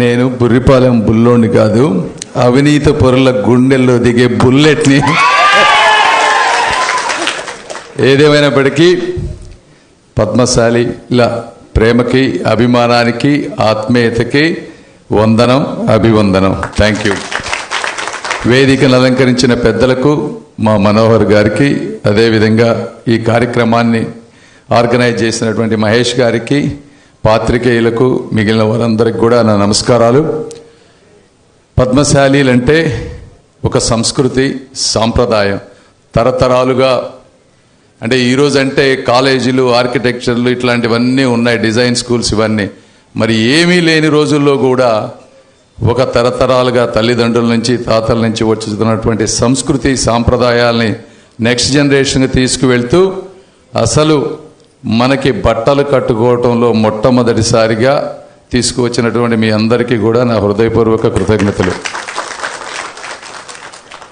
నేను బుర్రిపాలెం బుల్లోని కాదు అవినీత పొరల గుండెల్లో దిగే బుల్లెట్ని. ఏదేమైనప్పటికీ ఇలా ప్రేమకి అభిమానానికి ఆత్మీయతకి వందనం అభివందనం. థ్యాంక్ యూ వేదికను అలంకరించిన పెద్దలకు మా మనోహర్ గారికి అదేవిధంగా ఈ కార్యక్రమాన్ని ఆర్గనైజ్ చేసినటువంటి మహేష్ గారికి పాత్రికేయులకు మిగిలిన వారందరికి కూడా నా నమస్కారాలు. పద్మశాలీలంటే ఒక సంస్కృతి సాంప్రదాయం. తరతరాలుగా అంటే ఈరోజు అంటే కాలేజీలు ఆర్కిటెక్చర్లు ఇట్లాంటివన్నీ ఉన్నాయి డిజైన్ స్కూల్స్ ఇవన్నీ. మరి ఏమీ లేని రోజుల్లో కూడా ఒక తరతరాలుగా తల్లిదండ్రుల నుంచి తాతల నుంచి వచ్చుతున్నటువంటి సంస్కృతి సాంప్రదాయాల్ని నెక్స్ట్ జనరేషన్కి తీసుకువెళ్తూ అసలు మనకి బట్టలు కట్టుకోవటంలో మొట్టమొదటిసారిగా తీసుకువచ్చినటువంటి మీ అందరికీ కూడా నా హృదయపూర్వక కృతజ్ఞతలు.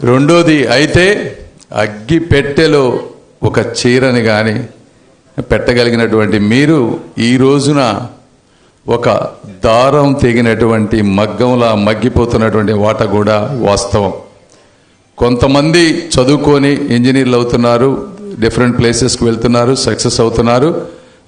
రెండోది అయితే అగ్గి పెట్టెలో ఒక చీరని కానీ పెట్టగలిగినటువంటి మీరు ఈ రోజున ఒక దారం తెగినటువంటి మగ్గంలా మగ్గిపోతున్నటువంటి వాట కూడా వాస్తవం. కొంతమంది చదువుకొని ఇంజనీర్లు అవుతున్నారు డిఫరెంట్ ప్లేసెస్కి వెళ్తున్నారు సక్సెస్ అవుతున్నారు.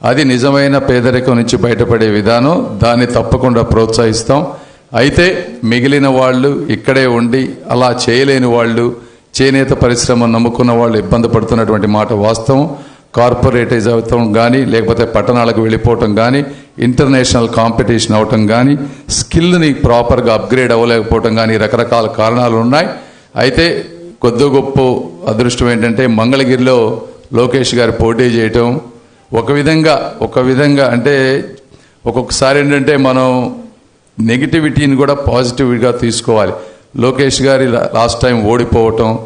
అది నిజమైన పేదరికం నుంచి బయటపడే విధానం. దాన్ని తప్పకుండా ప్రోత్సహిస్తాం. అయితే మిగిలిన వాళ్ళు ఇక్కడే ఉండి అలా చేయలేని వాళ్ళు చేనేత పరిశ్రమ నమ్ముకున్న వాళ్ళు ఇబ్బంది పడుతున్నటువంటి మాట వాస్తవం. కార్పొరేటైజ్ అవటం కానీ లేకపోతే పట్టణాలకు వెళ్ళిపోవటం కానీ ఇంటర్నేషనల్ కాంపిటీషన్ అవటం కానీ స్కిల్ని ప్రాపర్గా అప్గ్రేడ్ అవ్వలేకపోవటం కానీ రకరకాల కారణాలు ఉన్నాయి. అయితే కొద్ది గొప్ప అదృష్టం ఏంటంటే మంగళగిరిలో లోకేష్ గారు పోటీ చేయటం. ఒక విధంగా ఒక విధంగా అంటే ఒక్కొక్కసారి ఏంటంటే మనం నెగిటివిటీని కూడా పాజిటివ్గా తీసుకోవాలి. లోకేష్ గారి లాస్ట్ టైం ఓడిపోవటం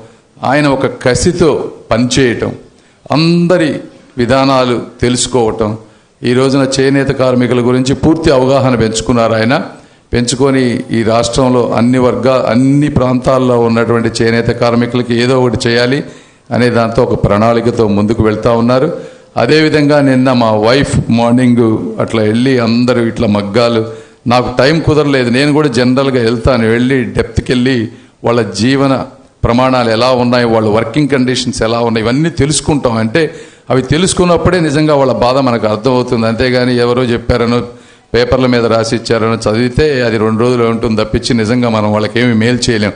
ఆయన ఒక కసితో పనిచేయటం అందరి విధానాలు తెలుసుకోవటం. ఈ రోజున చేనేత కార్మికుల గురించి పూర్తి అవగాహన పెంచుకున్నారు ఆయన. పెంచుకొని ఈ రాష్ట్రంలో అన్ని వర్గా అన్ని ప్రాంతాల్లో ఉన్నటువంటి చేనేత కార్మికులకి ఏదో ఒకటి చేయాలి అనే దాంతో ఒక ప్రణాళికతో ముందుకు వెళ్తూ ఉన్నారు. అదేవిధంగా నిన్న మా వైఫ్ మార్నింగ్ అట్లా వెళ్ళి అందరూ ఇట్లా మగ్గాలు. నాకు టైం కుదరలేదు. నేను కూడా జనరల్గా వెళ్తాను. వెళ్ళి డెప్త్కి వెళ్ళి వాళ్ళ జీవన ప్రమాణాలు ఎలా ఉన్నాయి వాళ్ళ వర్కింగ్ కండిషన్స్ ఎలా ఉన్నాయి ఇవన్నీ తెలుసుకుంటాం. అంటే అవి తెలుసుకున్నప్పుడే నిజంగా వాళ్ళ బాధ మనకు అర్థమవుతుంది. అంతేగాని ఎవరో చెప్పారనో పేపర్ల మీద రాసి ఇచ్చారని చదివితే అది రెండు రోజులు ఉంటుంది తప్పించి నిజంగా మనం వాళ్ళకి ఏమి మేలు చేయలేం.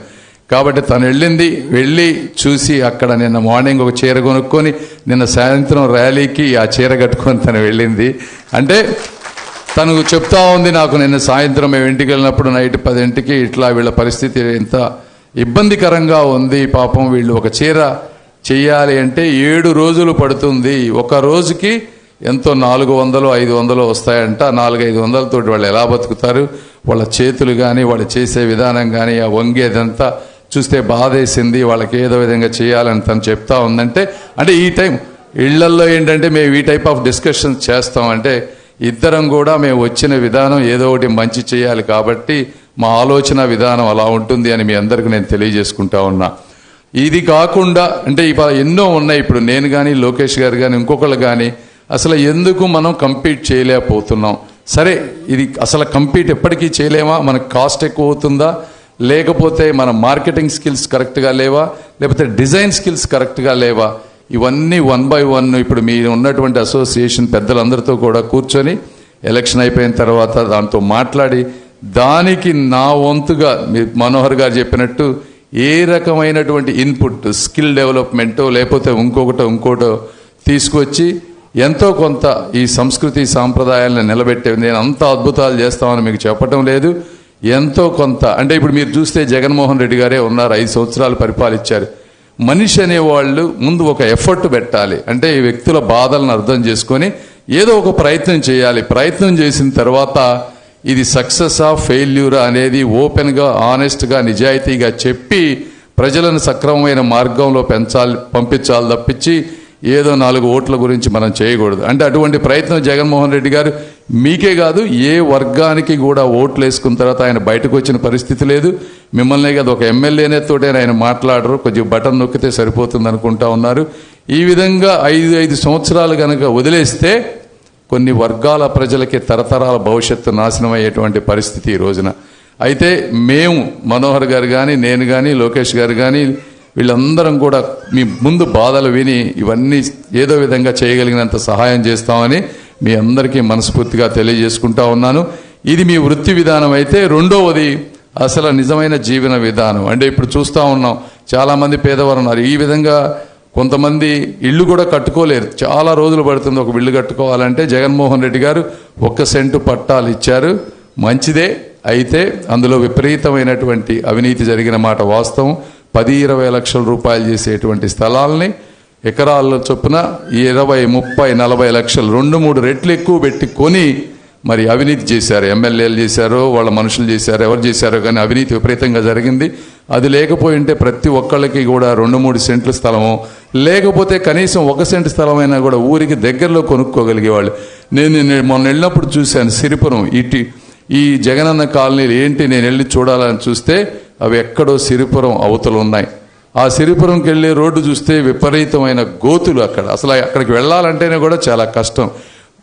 కాబట్టి తను వెళ్ళింది వెళ్ళి చూసి అక్కడ నిన్న మార్నింగ్ ఒక చీర కొనుక్కొని నిన్న సాయంత్రం ర్యాలీకి ఆ చీర కట్టుకొని తను వెళ్ళింది. అంటే తను చెప్తా ఉంది నాకు నిన్న సాయంత్రం మేము ఇంటికి వెళ్ళినప్పుడు నైట్ పదింటికి ఇట్లా వీళ్ళ పరిస్థితి ఎంత ఇబ్బందికరంగా ఉంది పాపం వీళ్ళు ఒక చీర చేయాలి అంటే ఏడు రోజులు పడుతుంది. ఒక రోజుకి ఎంతో నాలుగు వందలు ఐదు వందలు వస్తాయంట. నాలుగు ఐదు వందలతోటి వాళ్ళు ఎలా బతుకుతారు? వాళ్ళ చేతులు కానీ వాళ్ళు చేసే విధానం కానీ ఆ వంగేదంతా చూస్తే బాధేసింది. వాళ్ళకి ఏదో విధంగా చేయాలని తను చెప్తా ఉందంటే అంటే ఈ టైం ఇళ్ళల్లో ఏంటంటే మేము ఈ టైప్ ఆఫ్ డిస్కషన్ చేస్తాం. అంటే ఇద్దరం కూడా మేము వచ్చిన విధానం ఏదో ఒకటి మంచి చేయాలి కాబట్టి మా ఆలోచన విధానం అలా ఉంటుంది అని మీ అందరికి నేను తెలియజేసుకుంటా ఉన్నా. ఇది కాకుండా అంటే ఇప్పుడు ఎన్నో ఉన్నాయి. ఇప్పుడు నేను కానీ లోకేష్ గారు కానీ ఇంకొకళ్ళు కానీ అసలు ఎందుకు మనం కంపీట్ చేయలేకపోతున్నాం? సరే ఇది అసలు కంపీట్ ఎప్పటికీ చేయలేమా? మనకు కాస్ట్ ఎక్కువ అవుతుందా? లేకపోతే మన మార్కెటింగ్ స్కిల్స్ కరెక్ట్గా లేవా? లేకపోతే డిజైన్ స్కిల్స్ కరెక్ట్గా లేవా? ఇవన్నీ వన్ బై వన్ ఇప్పుడు మీరు ఉన్నటువంటి అసోసియేషన్ పెద్దలందరితో కూడా కూర్చొని ఎలక్షన్ అయిపోయిన తర్వాత దాంతో మాట్లాడి దానికి నా వంతుగా మీ మనోహర్ గారు చెప్పినట్టు ఏ రకమైనటువంటి ఇన్పుట్ స్కిల్ డెవలప్మెంటో లేకపోతే ఇంకొకటో ఇంకోటో తీసుకొచ్చి ఎంతో కొంత ఈ సంస్కృతి సాంప్రదాయాలను నిలబెట్టే నేను అంత అద్భుతాలు చేస్తామని మీకు చెప్పటం లేదు. ఎంతో కొంత అంటే ఇప్పుడు మీరు చూస్తే జగన్మోహన్ రెడ్డి గారే ఉన్నారు ఐదు సంవత్సరాలు పరిపాలించారు మనిషి అనేవాళ్ళు ముందు ఒక ఎఫర్ట్ పెట్టాలి. అంటే ఈ వ్యక్తుల బాధలను అర్థం చేసుకొని ఏదో ఒక ప్రయత్నం చేయాలి. ప్రయత్నం చేసిన తర్వాత ఇది సక్సెస్ ఆఫ్ ఫెయిల్యూరా అనేది ఓపెన్గా ఆనెస్ట్గా నిజాయితీగా చెప్పి ప్రజలను సక్రమమైన మార్గంలో పెంచాలి పంపించాలి తప్పించి ఏదో నాలుగు ఓట్ల గురించి మనం చేయకూడదు. అంటే అటువంటి ప్రయత్నం జగన్మోహన్ రెడ్డి గారు మీకే కాదు ఏ వర్గానికి కూడా ఓట్లు వేసుకున్న తర్వాత ఆయన బయటకు వచ్చిన పరిస్థితి లేదు. మిమ్మల్నే కాదు ఒక ఎమ్మెల్యేనే తోటే ఆయన మాట్లాడరు కొంచెం బటన్ నొక్కితే సరిపోతుంది అనుకుంటా ఉన్నారు. ఈ విధంగా ఐదు ఐదు సంవత్సరాలు కనుక వదిలేస్తే కొన్ని వర్గాల ప్రజలకి తరతరాల భవిష్యత్తు నాశనం అయ్యేటువంటి పరిస్థితి ఈ రోజున. అయితే మేము మనోహర్ గారు కానీ నేను కానీ లోకేష్ గారు కానీ వీళ్ళందరం కూడా మీ ముందు బాధలు విని ఇవన్నీ ఏదో విధంగా చేయగలిగినంత సహాయం చేస్తామని మీ అందరికీ మనస్ఫూర్తిగా తెలియజేసుకుంటా ఉన్నాను. ఇది మీ వృత్తి విధానం అయితే రెండవది అసలు నిజమైన జీవన విధానం. అంటే ఇప్పుడు చూస్తూ ఉన్నాం చాలామంది పేదవారు ఉన్నారు. ఈ విధంగా కొంతమంది ఇల్లు కూడా కట్టుకోలేరు. చాలా రోజులు పడుతుంది ఒక ఇల్లు కట్టుకోవాలంటే. జగన్మోహన్ రెడ్డి గారు ఒక్క సెంటు పట్టాలు ఇచ్చారు. మంచిదే. అయితే అందులో విపరీతమైనటువంటి అవినీతి జరిగిన మాట వాస్తవం. పది ఇరవై లక్షల రూపాయలు చేసేటువంటి స్థలాల్ని ఎకరాల చొప్పున ఇరవై ముప్పై నలభై లక్షలు రెండు మూడు రెట్లు ఎక్కువ పెట్టి కొని మరి అవినీతి చేశారు. ఎమ్మెల్యేలు చేశారు వాళ్ళ మనుషులు చేశారు ఎవరు చేశారో కానీ అవినీతి విపరీతంగా జరిగింది. అది లేకపోయి ఉంటే ప్రతి ఒక్కళ్ళకి కూడా రెండు మూడు సెంట్ల స్థలము లేకపోతే కనీసం ఒక సెంట్ స్థలమైనా కూడా ఊరికి దగ్గరలో కొనుక్కోగలిగేవాళ్ళు. నేను నేను మొన్న వెళ్ళినప్పుడు చూశాను సిరిపురం ఇటు ఈ జగనన్న కాలనీలు ఏంటి నేను వెళ్ళి చూడాలని చూస్తే అవి ఎక్కడో సిరిపురం అవతలు ఉన్నాయి. ఆ సిరిపురంకి వెళ్ళే రోడ్డు చూస్తే విపరీతమైన గోతులు అక్కడ. అసలు అక్కడికి వెళ్ళాలంటేనే కూడా చాలా కష్టం.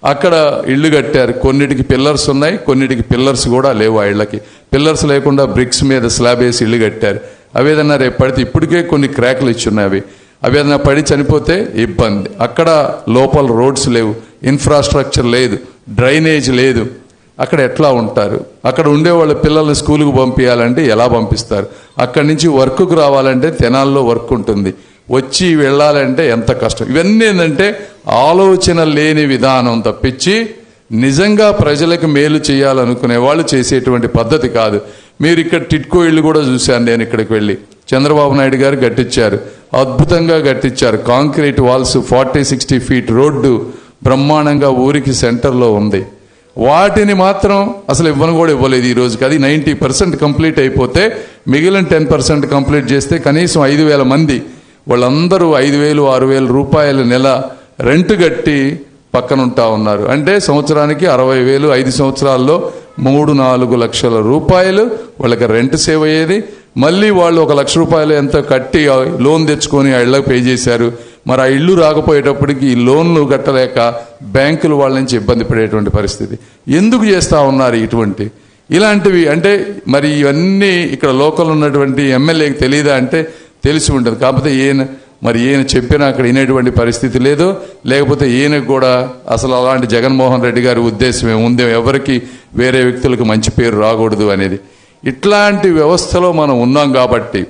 అక్కడ ఇళ్ళు కట్టారు. కొన్నిటికి పిల్లర్స్ ఉన్నాయి కొన్నిటికి పిల్లర్స్ కూడా లేవు ఆ ఇళ్ళకి. పిల్లర్స్ లేకుండా బ్రిక్స్ మీద స్లాబ్ వేసి ఇల్లు కట్టారు. అవి రేపు పడితే ఇప్పటికే కొన్ని క్రాకులు ఇచ్చున్నాయి అవి. అవి ఏదైనా పడి చనిపోతే ఇబ్బంది. అక్కడ లోపల రోడ్స్ లేవు. ఇన్ఫ్రాస్ట్రక్చర్ లేదు. డ్రైనేజ్ లేదు. అక్కడ ఎట్లా ఉంటారు? అక్కడ ఉండే వాళ్ళ పిల్లల్ని స్కూల్కి పంపించాలంటే ఎలా పంపిస్తారు? అక్కడి నుంచి వర్క్కు రావాలంటే తెనాల్లో వర్క్ ఉంటుంది. వచ్చి వెళ్ళాలంటే ఎంత కష్టం? ఇవన్నీ ఏంటంటే ఆలోచన లేని విధానం తప్పించి నిజంగా ప్రజలకు మేలు చేయాలనుకునే వాళ్ళు చేసేటువంటి పద్ధతి కాదు. మీరు ఇక్కడ టిట్కో ఇల్లు కూడా చూశాను నేను ఇక్కడికి వెళ్ళి. చంద్రబాబు నాయుడు గారు కట్టించారు అద్భుతంగా కట్టించారు concrete walls forty sixty feet road బ్రహ్మాండంగా ఊరికి సెంటర్లో ఉంది. వాటిని మాత్రం అసలు ఇవ్వను కూడా ఇవ్వలేదు ఈ రోజుకి. అది నైంటీ పర్సెంట్ కంప్లీట్ అయిపోతే మిగిలిన టెన్ పర్సెంట్ కంప్లీట్ చేస్తే కనీసం ఐదు వేల మంది వాళ్ళందరూ ఐదు వేలు ఆరు వేల రూపాయల నెల రెంట్ కట్టి పక్కన ఉంటా ఉన్నారు. అంటే సంవత్సరానికి అరవై వేలు ఐదు సంవత్సరాల్లో మూడు నాలుగు లక్షల రూపాయలు వాళ్ళకి రెంట్ సేవ్ అయ్యేది. మళ్ళీ వాళ్ళు ఒక లక్ష రూపాయలు ఎంత కట్టి లోన్ తెచ్చుకొని ఆ ఇళ్ళకి పే చేశారు. మరి ఆ ఇల్లు రాకపోయేటప్పటికి ఈ లోన్లు కట్టలేక బ్యాంకులు వాళ్ళ నుంచి ఇబ్బంది పడేటువంటి పరిస్థితి. ఎందుకు చేస్తూ ఉన్నారు ఇటువంటి? ఇలాంటివి అంటే మరి ఇవన్నీ ఇక్కడ లోకల్ ఉన్నటువంటి ఎమ్మెల్యేకి తెలియదా అంటే తెలిసి ఉంటుంది కాకపోతే ఈయన మరి ఈయన చెప్పినా అక్కడ వినేటువంటి పరిస్థితి లేదు. లేకపోతే ఈయనకు కూడా అసలు అలాంటి జగన్మోహన్ రెడ్డి గారి ఉద్దేశం ఏముంది? ఎవరికి వేరే వ్యక్తులకు మంచి పేరు రాకూడదు అనేది. ఇట్లాంటి వ్యవస్థలో మనం ఉన్నాం కాబట్టి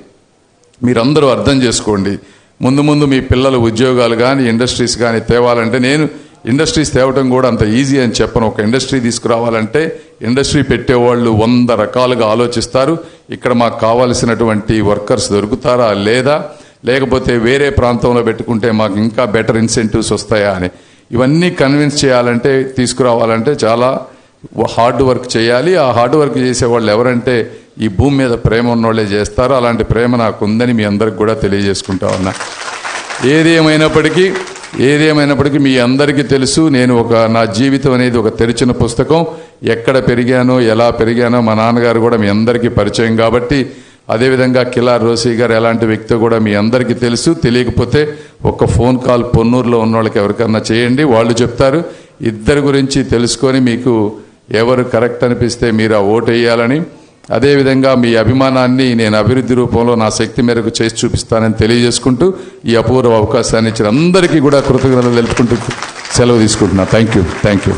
మీరందరూ అర్థం చేసుకోండి. ముందు ముందు మీ పిల్లల ఉద్యోగాలు కానీ ఇండస్ట్రీస్ కానీ తేవాలంటే నేను ఇండస్ట్రీస్ తేవటం కూడా అంత ఈజీ అని చెప్పను. ఒక ఇండస్ట్రీ తీసుకురావాలంటే ఇండస్ట్రీ పెట్టేవాళ్ళు వంద రకాలుగా ఆలోచిస్తారు. ఇక్కడ మాకు కావాల్సినటువంటి వర్కర్స్ దొరుకుతారా? లేదా? లేకపోతే వేరే ప్రాంతంలో పెట్టుకుంటే మాకు ఇంకా బెటర్ ఇన్సెంటివ్స్ వస్తాయా అని. ఇవన్నీ కన్విన్స్ చేయాలంటే తీసుకురావాలంటే చాలా హార్డ్ వర్క్ చేయాలి. ఆ హార్డ్ వర్క్ చేసే వాళ్ళు ఎవరంటే ఈ భూమి మీద ప్రేమ ఉన్నోళ్ళే చేస్తారు అలాంటి ప్రేమ నాకు ఉందని మీ అందరికి కూడా తెలియజేసుకుంటా ఉన్నా. ఏది ఏమైనప్పటికీ ఏది మీ అందరికీ తెలుసు నేను ఒక నా జీవితం అనేది ఒక తెరిచిన పుస్తకం. ఎక్కడ పెరిగానో ఎలా పెరిగానో మా నాన్నగారు కూడా మీ అందరికీ పరిచయం కాబట్టి అదేవిధంగా కిలార్ రోసీ గారు ఎలాంటి వ్యక్తి కూడా మీ అందరికీ తెలుసు. తెలియకపోతే ఒక ఫోన్ కాల్ పొన్నూరులో ఉన్న వాళ్ళకి ఎవరికన్నా చేయండి వాళ్ళు చెప్తారు. ఇద్దరి గురించి తెలుసుకొని మీకు ఎవరు కరెక్ట్ అనిపిస్తే మీరు ఆ ఓటు వేయాలని అదేవిధంగా మీ అభిమానాన్ని నేను అభివృద్ధి రూపంలో నా శక్తి మేరకు చేసి చూపిస్తానని తెలియజేసుకుంటూ ఈ అపూర్వ అవకాశాన్ని ఇచ్చిన అందరికీ కూడా కృతజ్ఞతలు తెలుపుకుంటూ సెలవు తీసుకుంటున్నా. Thank you thank you